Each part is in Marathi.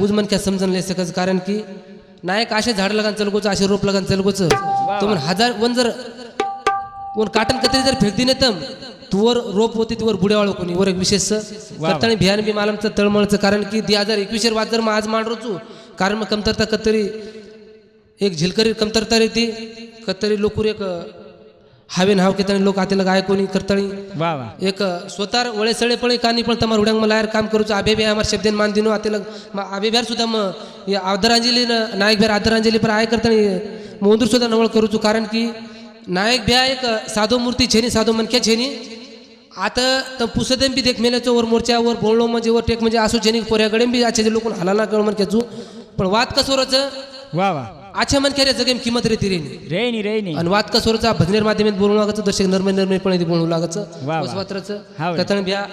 उजमन क्या समजून लय सकच कारण की नायक असे झाड लगान चलगोच असे रोप लगान चलगोच. तो म्हण हजार वन जर वन काटन कतरी जर फेक दिन येतम तुवर रोप होती तुवर बुड्यावाळ कोणी वर एक विशेष करताना भियान बी मालमचं तळमळचं कारण की दी हजार एकवीसशे वाद जर मग आज मांड रोचू कारण मग कमतरता कतरी एक झिलकरी कमतरता रेती कतरी लोकूर एक हावे नाव केतानी लोक आतेला गाय कोणी करतळी. वा वा. एक स्वतः वळे सळे पळे कानी पण तमार उड्यांग मलायर काम करू आबे बे हमार शब्देन मान दिनो आतेला आभे बेर सुद्धा मग आदरांजली नायक भ्यार आदरांजली पर आय करतानी मोदूर सुद्धा नवळ करूचो कारण की नायक भ्या एक साधो मूर्ती छेनी साधो मनक्या छेनी. आता तर पुसदेम बी देख मेल्याचं वर मोर्च्यावर बोललो म्हणजे वर टेक म्हणजे असू छेनी पोऱ्याकडे बी आचे लोक हलाला कळ म्हणक्याचू पण वाद कसोरच वा वा. आचमन केले जगेम किंमत रेती रेनी रेनी रेनी. आणि वाद कसोरचा भजनेर माध्यमेत बोलू लागायचं दर्शक नर्मे नर्मेपणे बोलू लागायचं वात्राचं कथन भ्या.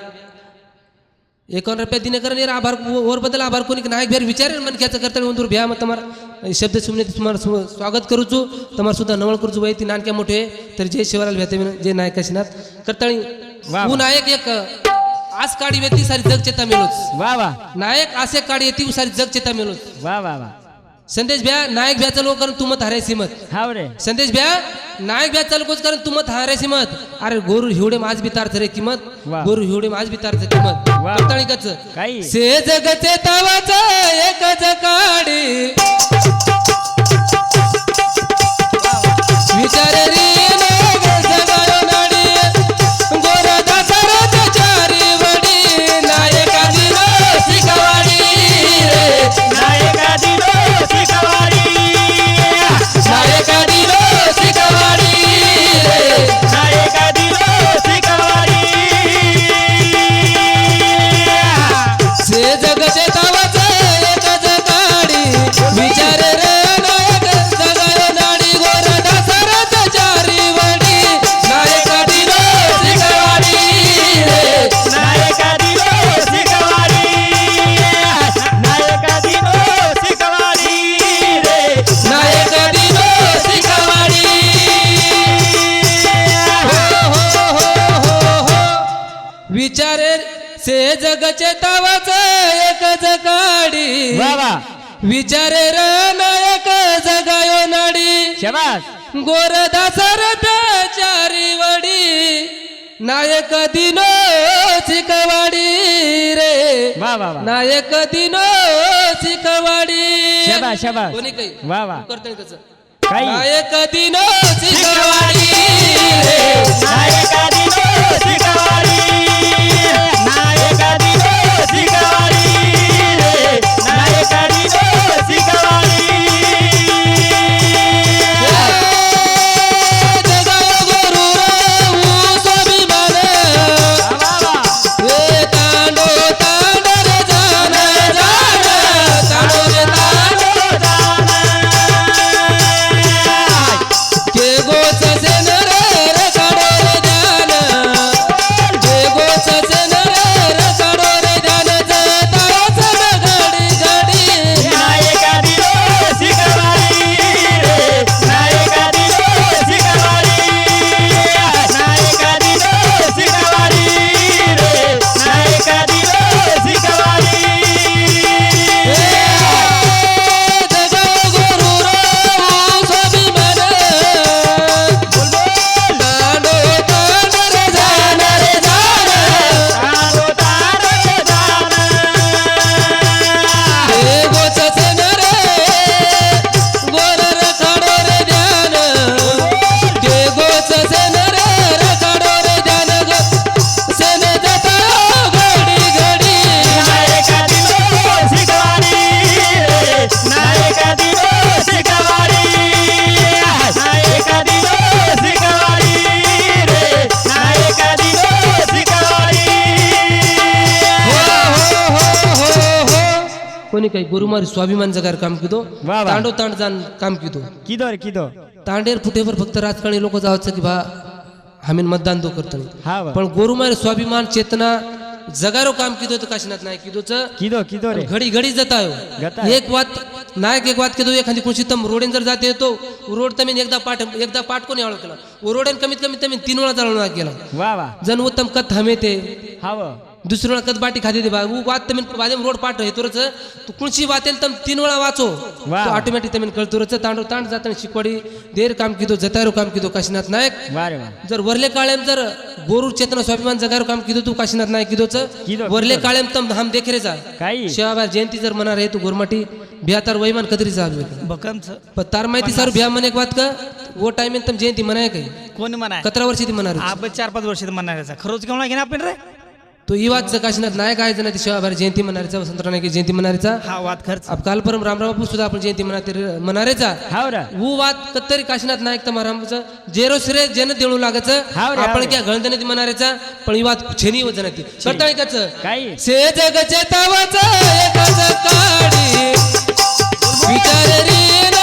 एकोण रुपया दिने कारण यार आभार और बदल आभार कोणी नायक भेर विचारेल मन घ्यायचं करता म्हणून भ्या मग तुम्हाला शब्द सुमने तुम्हाला स्वागत करूचू तुम्हाला सुद्धा नवळ करूचू वय ती नानक्या मोठे तर जे शिवराला भेते जे नायकाशी नाथ करताळी ऊ नायक एक आज काढी व्यती सारी जग चेता मिळूच वा वा. नायक असे काढी येते सारी जग चेता मिळूच वा वा वा. संदेश भ्या नायक भ्याचं लोक कारण तुमत हारायची मत हाव रे. संदेश भ्या नायक भ्या चालकोच कारण तुमत हारायची मत अरे गोरू हिवडे माझ बितार्थ रे किंमत. वा. गोरू हिवडे माझ बितार्थ किंमत. वा. करताळी कच काही. से जगचे तवाच एकच काडी से जगचे तवाच एकच काडी. वा वा. विचारे र नायक जगायो नाडी. शबास. गोरदासरथ चारी वडी. नायक दिनो शिकवाडी रे. वा वा वा. नायक दिनो कोणी काही? वा वा. करतोय त्याचं? काही. नायक दिनो शिकवाडी रे. नायका दिलो शिकवाडी. गुरुमारी स्वाभिमान जगार काम किदो वा वा. तांडो तांड जाण काम किदो किदो रे किदो तांडेर फुटेवर फक्त राजकारणी लोक जावचं की बा आम्ही मतदान तो करतो हा वा. पण गोरुमार स्वाभिमान चेतना जगारो काम किदो तर काशिनात नाही किदोच किदो किदो रे घडी घडी जाता गता. एक वात नायक एक वात किदो एखादी कोणशी तम रोडेन जर जाते येतो रोड तमी एकदा पाठ एकदा पाठ कोणी हळू केला रोडेन कमीत कमी तमी तीन वेळा चालवून गेला वा वा जन उत्तम कथ हमे ते हाव दुसरी वेळा कद बाटी खाते दे बा? उ वात तमिन बादेम रोड पाठ हे तुरच. तू कुणची वातेल तम तीन वेळा वाचो. वा. ऑटोमॅटिक तमिन कळ तुरच. तांडव तांड जाताना शिकवाडी देर काम किदो जतारो काम किदो काशीनाथ नायक. वा रे वा. जर वरले काळेम जर गोरू चेतना स्वाभिमान जगारो काम किदो तू काशीनाथ नायक किदोच? किदो, वरले काळेम तम हम देखे रे जा. काही? शेवाबार जयंती जर मना रे तू गोरमाटी बिया तार वैमान कदरी पण तार माहिती सर बिया म्हणे एक बात का? वो टाइम तम जयंती मनाय काही? कोण म्हणाय कतरा वर्षी ती मनार आब चार पाच वर्ष म्हणायचा खरोच घेऊन घे ना आपण रे? तो ही वाद काशीनाथ नायक आहे जण ती शेवाबार जयंती मनारीचा वसंतराव नायक जयंती मनारीचा. हा वाद खर्च अब काल परम रामराव बापू सुद्धा आपण जयंती मनाते मनारेचा. हाव वो वाद कत्तरी काशीनाथ नायक तमारामचं जेरो सिरे जन रे, हाव आपण. क्या गळदने ती मनारेचा पण ही वाद छेनी व जनाती. करताळीकाच काही से जगचे तवाचं एकच काडी. विचार रे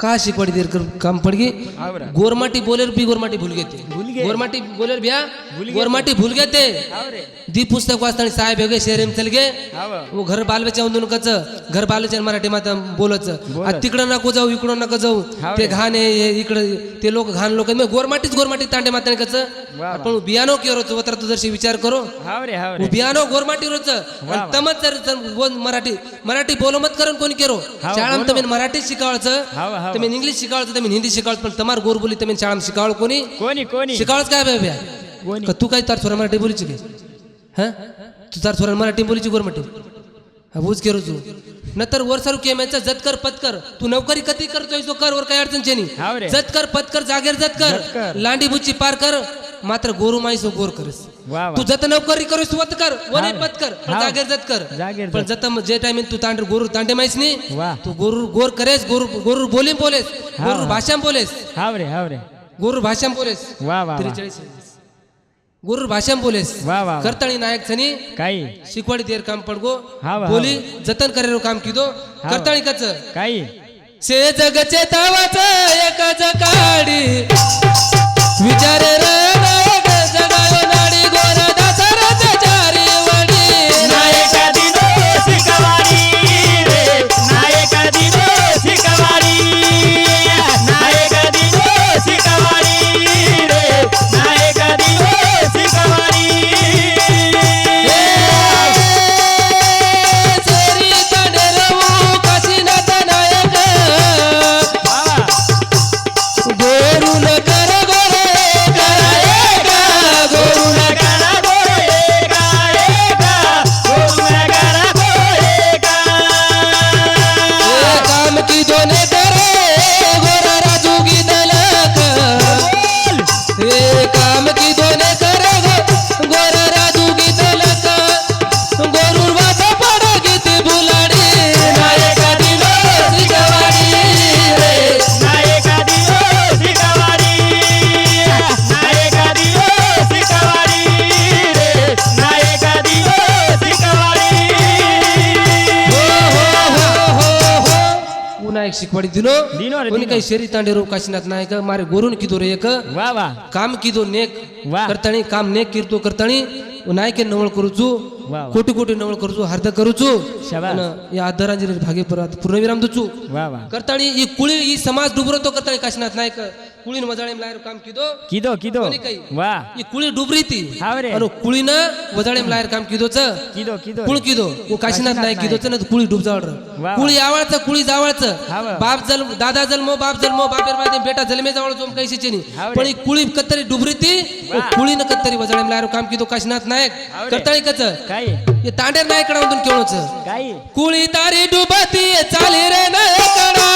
का देर कर काम पडगी. गोरमाटी बोलेर बी गोरमाटी भूल घेते गे. दी पुस्तक वाचताना साहेब वेगळे शहरेम चल गे हाव. वो घर बालबच्चा उंदून कच घर बालबच्चा मराठी माता बोलच. तिकडं नको जाऊ इकडं नको जाऊ. ते. घाण आहे हे इकडं ते लोक घाण लोक गोरमाटीच गोरमाटी तांडे माताने कच. वा. आपण बियानो केरो तर तू जरशी विचार करो. बियानो गोरमाटी रोच. तमच जर मराठी मराठी बोलो मत करून कोणी केरो? बोलो. तुम्ही मराठी शिकावचं. तुम्ही इंग्लिश शिकावचं तुम्ही हिंदी शिकावचं पण तमार गोर बोली तुम्ही शाळाम शिकावळ कोणी? कोणी कोणी? शिकावच काय का तू काय तार मराठी बोलीची हा? तू तार सोरा मराठी बोलीची गोरमाटी हा बूज केरो तू नंतर वर सारू केमायचं जतकर पतकर तू नोकरी कधी करतोय तो कर वर काही अडचण हाव रे. जतकर पतकर जागेर जतकर जतकर. लांडी बुच्ची पार कर. मात्र गोरू माईसो गोर करस. वा वा. तू जत नोकरी करूस वत कर. वने हाव. पत कर. पण हाव. जागेर जत कर. जागेर पण जत. जत जे टाइम तू तांड गोरू तांडे माहीस नी वा. तू गोरू गोर करेस गोरू गोरू बोलीम बोलेस. हाव. गोरू भाषाम बोलेस. हावरे हावरे गोरू भाषाम बोलेस. वा वा वा. त्रेचाळीस. गोरू भाषाम बोलेस वा वा वा. करताळी नायक सनी काही शिकवाडी देर काम पडगो हाव. बोली जतन करेरो काम किदो हाव. करताळी कच काही से जगचे तावाच एकच काडी विचार रे शिकवाडी दिनो दिनो रे, कोणी. काही शेरी तांडे रो काशीनाथ नायक मारे गोरून किदो रे एक वा वा काम किदो नेक वा. करताणी काम नेक किरतो करताणी नायके नवळ करूचू. कोटी कोटी नवळ करूचू हार्द करूचू. या आदरांजली भागे परत पूर्णविराम दुचू करताणी ही कुळी ही समाज डुबरतो करताणी काशीनाथ नायक. कुळीन वजाळे लायर काम किदो? किदो किदो. वा ही कुळी डुबरी ती. अरे कुळीनं वजाळे लायर काम किदोच? किदो किदो कुळ किदो? काशीनाथ नायक किदोच ना कुळी डूब जावळ. कुळी आवळचं कुळी जावळचं. बाप जल दादा जन्मो बाप जन्मो बापेर मायदे बेटा जन्मे जावळ जोम हाव रे. पण ही कुळी कत्तरी डुबरी ती वा. कुळी न कत्तरी वजाळे लायर काम किदो काशीनाथ नायक. करताळी कच काय हे तांडेर नायकडा मधून केळोच. काय कुळी तारी डुबती चाली रे नायकडा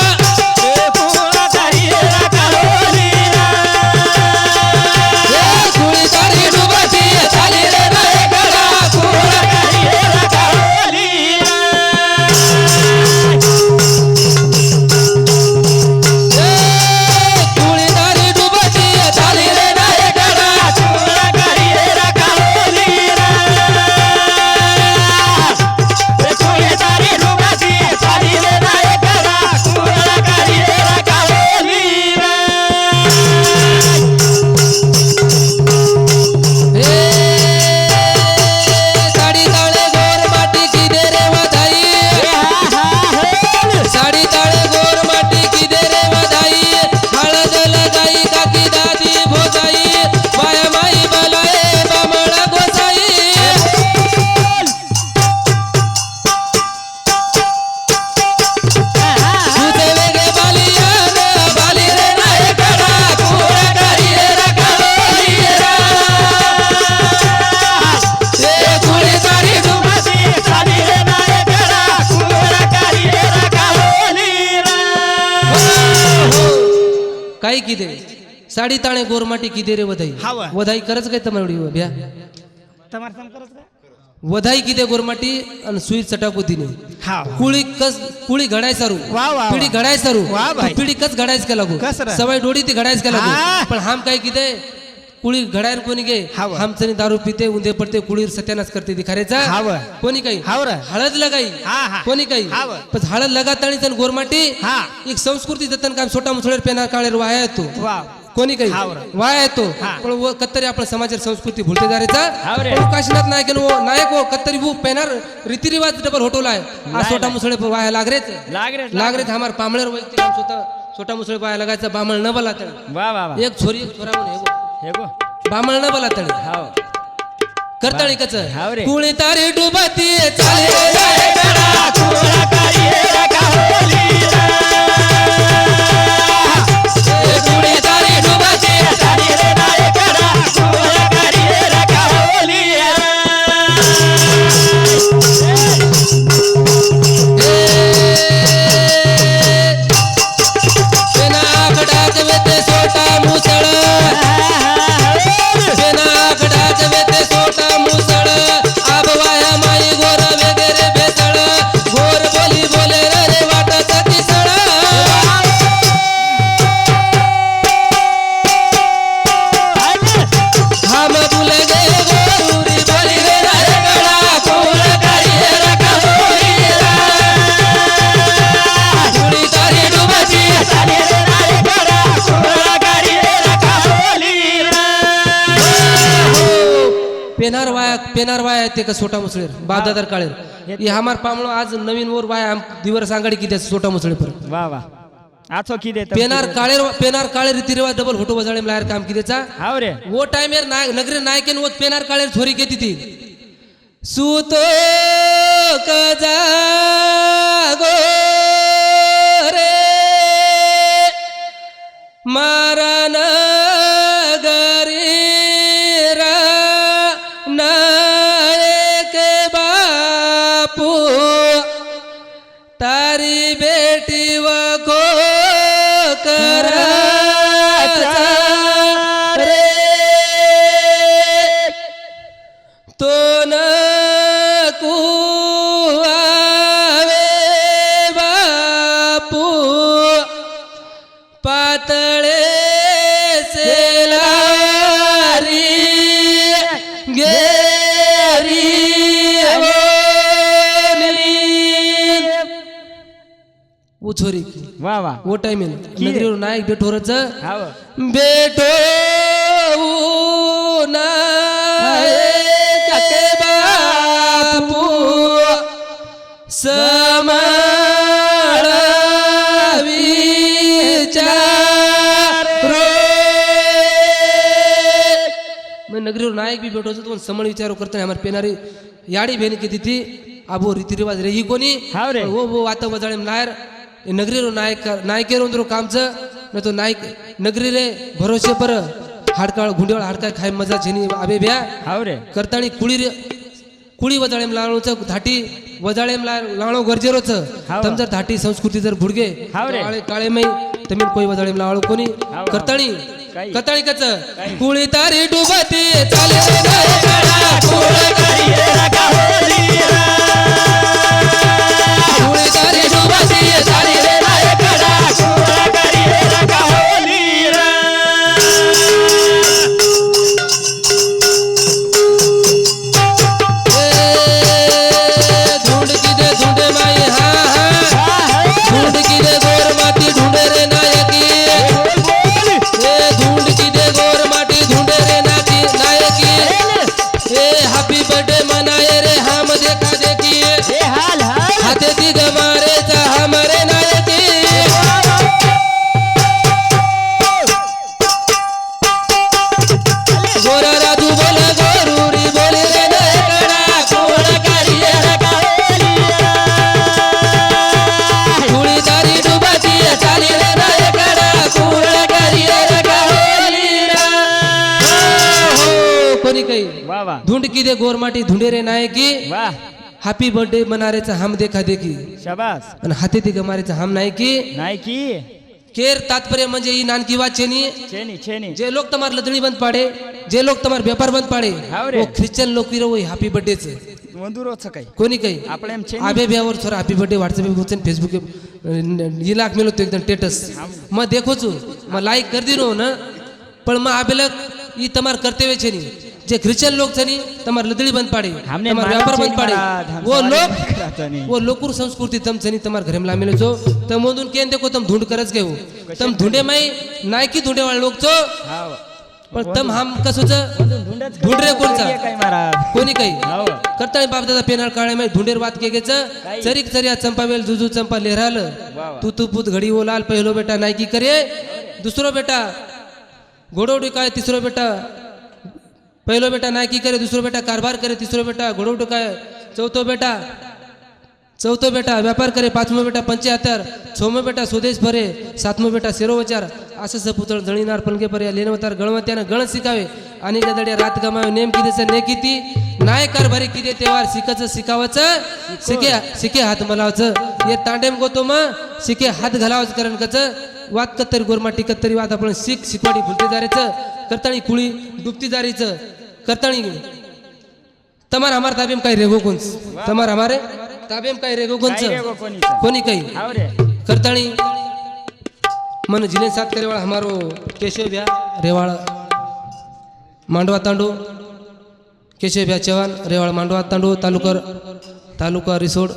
काही किदे साडी ताणे गोरमाटी किदे रे वधाई हाव. वधाई करच काय तमरडी भ्या તમારે સમ કરો છો? वधाई किदे गोरमाटी आणि सुई चटाकू दिने હા कुळी कस कुळी घडाय सारू वा, वा, पिढी वा. घडाय सारू वा, तू भाई. पिढी कस घडायच का लागू कस रे? सवय डोडी ती घडायच का लागू हा. पण हम काय किदे कुळी घडायर कोणी गे हाव. हमचनी दारू पिते उंदे पडते कुळीर सत्यानाश करते ती खरेचा हाव. कोणी काही हाव रे. हळद लगाई हा, हा. कोणी काही हाव. पण हळद लगातानी तर गोरमाटी हा. एक संस्कृती जतन काम छोटा मुसळेर पेनार काळेर वाया येतो वा कोणी काही हाव रे. वाया येतो हा. पण व कत्तरी आपल्या समाजाची संस्कृती भुलते जारेचा हाव रे. पण काशीनाथ नायक नो नायक हो कत्तरी वो पेनार रीतिरिवाज डबल होटोलाय आ लाय, छोटा. मुसळे वाया लागरेच लाग रे लागरेच हमार पामळेर वैयक्तिक काम स्वतः छोटा मुसळे वाया लागायचा बामळ न बला वा वा वा एक छोरी एक छोरा म्हणून हे हे गो गो. बामळ न बला तळी हाव करताळी कच. कुळी तारी डुबती वाया पेनार वाया ते का सोटा मुसळेर? बादादार काळेर. हे हमार पामळो आज नवीन वर वाया आम दिवर सांगाडी किती सोटा मुसळे पर वा वा. आछो की देत पेनार काळेर पेनार काळे रीतिरिवाज डबल होटो वजाळे लायर काम किदेचा हाव रे. वो टाइमेर नाय नगरे नायकेन वो पेनार काळेर छोरी घेती ती. सुतो कजा गो रे? मारा ओली. वो वा. वा वो टाइम नायक बेठोरच बेटो बापू समाळ मैं नगरी नायक भी बैठो तो समण विचारो करते हमारे पेनारी याडी बेन की तिथी आबो रीति रिवाज रे ही कोणी. वो वो वाता वजाळे नायर नगरी रो नायक नायकेरो रो कामच न तो नायक नगरी रे भरोसे पर हाडकाळ गुंडेवाळ हाडकाळ खाय मजा छेनी आबे ब्या हाव रे करताणी कुळी रे कुळी वजाळेम लावणोच धाटी वजाळेम ला- लावणो गरजेरोच हाव. तम जर धाटी संस्कृती जर भुडगे हाव रे. काळे काळे मै तमी कोई वजाळेम लावणो धुंड की दे गोरमाटी धुंडे रे नायकी वा हॅपी बर्थडे मनारेचा हम देखा देखी शाबास आणि हाती ती गमारेचा हम नाही की नाही की केर तात्पर्य म्हणजे ही नानकी वाचेनी छेनी छेनी जे लोक તમાર લદણી બંધ પાડે જે લોક તમાર વેપાર બંધ પાડે હાવ રે. वो ખ્રિશ્ચન लोक विरो हॅपी बर्थडे चे वंदुरोच काही कोणी काही આપણે એમ છે आबे ब्यावर थोडा हॅपी बर्थडे व्हॉट्सअप वचन फेसबुक इलाक मेलो तो एकदम स्टेटस मग देखो छु मग लाईक कर दिनो न પણ માં આબેલક ઈ તમાર કર્તવ્ય છે ની જે ખ્રિશ્ચન લોક છે ની તમાર લદડી બંધ પાડે हमने તમાર मानव व्यापार છે બંધ પાડે महाराज, हम वो सवाल लोक नहीं कराता नहीं। वो लोकुर संस्कृती तम છે ની તમાર ઘરે લામેલો છો તમોદુન કેન દેખો તમ ધૂંડ કરજ કેવું તમ ધૂંડે માઈ નાયકી ધૂંડે વાળા લોક છો हाव पण तम हम कसं छ धुंडच धुंड रे कोणचा काय महाराज कोणी काही हाव करताळी बाप दादा पेनाळ काळे माही धुंडेर वात के गेच चरीक चरिया चंपा वेल जुजू चंपा लेहराल वा. तू तू पुत घडी ओ लाल पहिलो बेटा नायकी करे दुसरो बेटा घोडवडी काय तिसरो बेटा? पहिलो बेटा नायकी करे दुसरो बेटा कारभार करे तिसरो बेटा घोडवडी काय? चौथो बेटा? चौथो बेटा व्यापार करे पाचमो बेटा पंचाहत्तर छमो बेटा स्वदेश भरे सातवं बेटा सेरोवचार असं सपुतळ जळीनार पणगे पर्या लेनवतार गणवत्यानं गण शिकावे. आणि गदड्या रात गमावे नेम किदेचं ने किती? नाय कारभारी किदे तेवार शिकाचं शिकावचं शिके शिके हात मलावचं. ये तांडेम गोतो मग शिके हात घालावच करण कच वात कत्तरी गोरमाटी कत्तरी वात आपण शिक शिकवाडी फुलते जारेचं करताळी कुळी डुबती जारीचं करताळी तमार हमार ताबेम काही रेगो कोणच? तमार हमारे ताबेम काही रेगो कोणच? कोणी काही? करताणी मन जिले सात करेवाळ हमारो केशव भ्या रेवाळ मांडवा तांडू केशव भ्या चव्हाण रेवाळ मांडवा तांडू तालुका तालुका रिसोड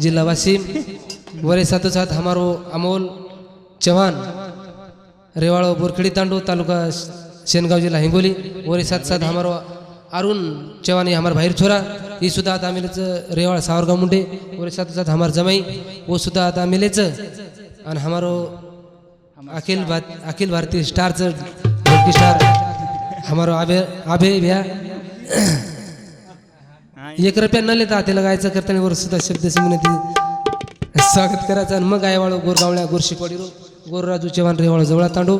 जिल्हा वाशिम वरे साथ साथ हमारो अमोल चव्हाण रेवाड़ बोरखेड़ी तांडू तालुका शेनगाव जिल्हा हिंगोली वरे साथ साथ हमारो अरुण चव्हाण हे हमारा भाईर छोरा ही सुद्धा आता आम्हीच रेवाळ सावरगाव मुंडे वरे साथ साथ हमार जमाई वो सुद्धा आता आम्हीलेच आणि हमारो अखिल भात अखिल भारतीय स्टारचं स्टार हमारो आबे आबे भ्या. एक रुपया न लेता त्याला गायचं करताना वर सुद्धा शब्द स्वागत करायचं. आणि मग गायवाळ गोरगावळ्या गोरशिकवाडी रो गोरराजू चव्हाण रेवाळ जवळा तांडू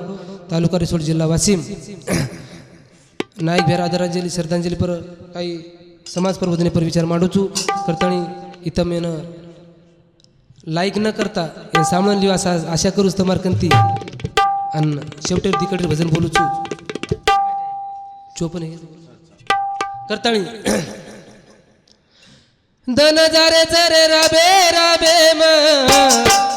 तालुका रिसोड जिल्हा वाशिम. नाईक भेर आदरांजली श्रद्धांजली पर काही समाज प्रबोधने पर विचार मांडूचू करताणी इथं मेन लाईक न करता हे सामान लिवा असा आशा करूच तमार कंती. आणि शेवटी तिकडे भजन बोलूचू चोपन हे करताणी. धन जारे जरे राबे राबे मा.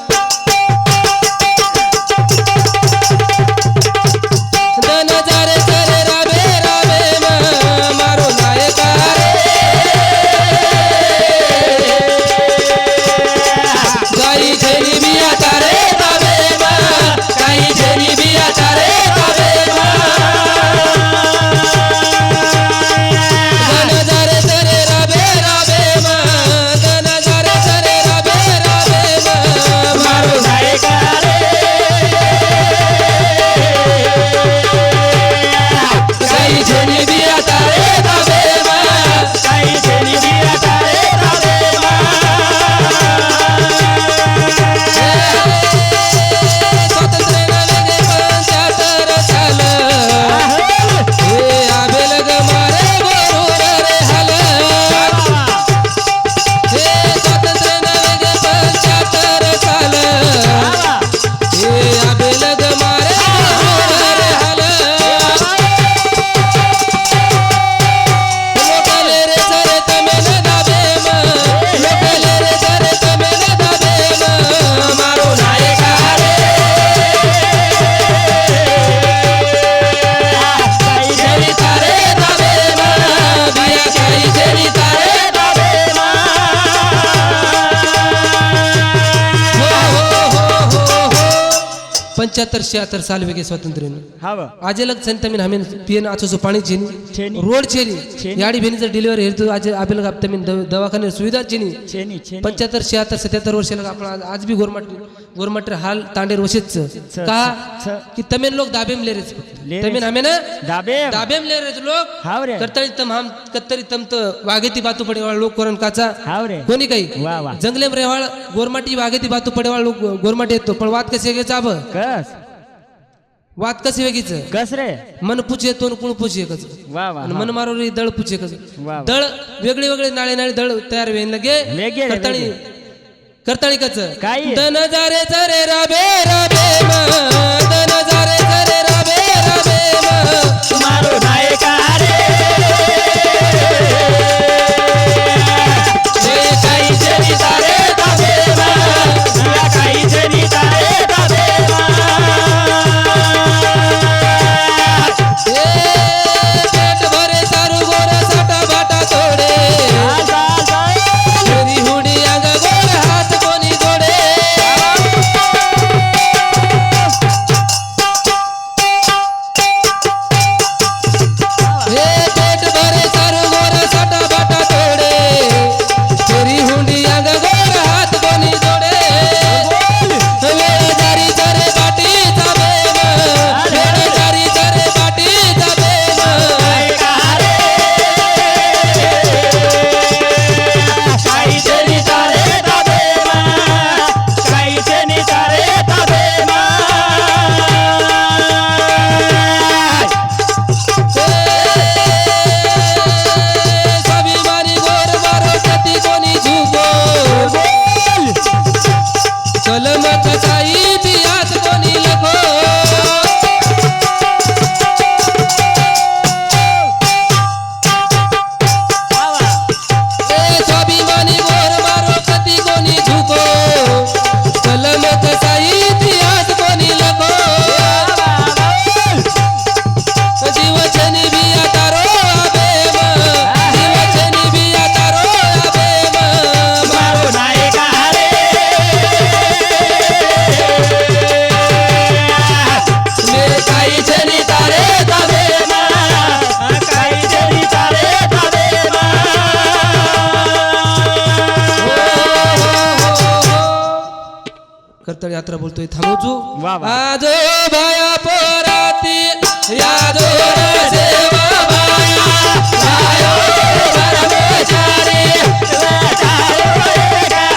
पंच्याहत्तर शहात्तर साल वेगे स्वातंत्र्य हा व। आजेलक संतमीन हमें पियन आचो पाणी चेनी छेनी. रोड चेनी छेनी. याडी भेनीचं डिलिव्हरी हेतू आज आबेलक आपतमीन दवाखाने सुविधा चेनी छेनी छेनी। पंच्याहत्तर शहात्तर सत्याहत्तर वर्षाला आपण आज- आज बी गोरमाट गोरमाट हाल तांडेर वशीच. का? की तमेन लोक दाबेम लेरेच लेरेच. तमेन हमें ना दाबे दाबेम लेरेच लोक. हाव रे. कत्तरी तम हम कत्तरी तम तो वागेती बातू पडेवाळ लोक कोरण काचा. हाव रे. कोणी काही? जंगलेम रेवाळ गोरमाटी वागेती बातू पडेवाळ लोक गोरमाट येतो. पण वाद कसे वेगळेच आब कस? वाद कसे वेगळीच? कस रे? मन पुचे आणि कुण पुचे एकच. वा वा. आणि मन मारोरी दळ पुचे वा. दळ वेगळे वेगळे नाळे नाळे दळ तयार वेन लगे. रे, करताळी कच काय? दन जारे जरे राबे राबे म दन जारे यात्रा बोलतोय वा. आजो बाई